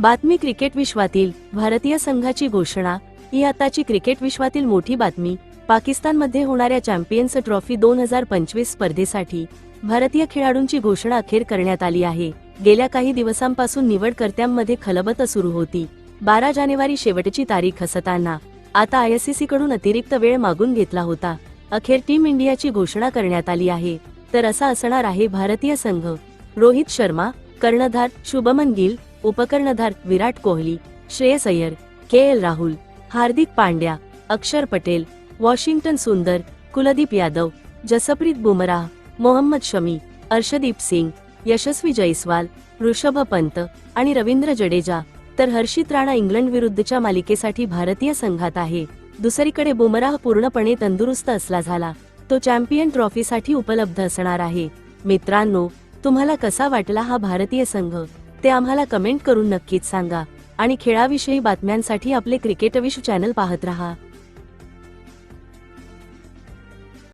बातमी क्रिकेट विश्वातील भारतीय संघाची घोषणा. ही आताची क्रिकेट विश्वातील मोठी बातमी. पाकिस्तानमध्ये होणाऱ्या चॅम्पियन्स ट्रॉफी दोन हजार पंचवीस स्पर्धेसाठी भारतीय खेळाडूंची घोषणा अखेर करण्यात आली आहे. गेल्या काही दिवसांपासून निवडकर्त्यांमध्ये खलबत सुरू होती. बारा जानेवारी शेवटची तारीख असताना आता आयसीसी कडून अतिरिक्त वेळ मागून घेतला होता. अखेर टीम इंडियाची घोषणा करण्यात आली आहे. तर असा असणार आहे भारतीय संघ. रोहित शर्मा कर्णधार शुभमन गिल उपकर्णधार Virat Kohli Shreyas Iyer K L Rahul Hardik Pandya Axar Patel Washington सुंदर कुलदीप यादव जसप्रीत बुमराह मोहम्मद शमी अर्षदीप सिंग यशस्वी जयस्वाल ऋषभ पंत आणि रवींद्र जडेजा तर हर्षित राणा इंग्लंड विरुद्धच्या मालिकेसाठी भारतीय संघात आहे. दुसरीकडे बुमराह पूर्णपणे तंदुरुस्त असला झाला. तो चॅम्पियन ट्रॉफीसाठी उपलब्ध असणार आहे. मित्रांनो तुम्हाला कसा वाटला हा भारतीय संघ? ते आम्हाला कमेंट करून नक्कीच सांगा. आणि खेळाविषयी बातम्यांसाठी आपले क्रिकेटविश चॅनल पाहत रहा.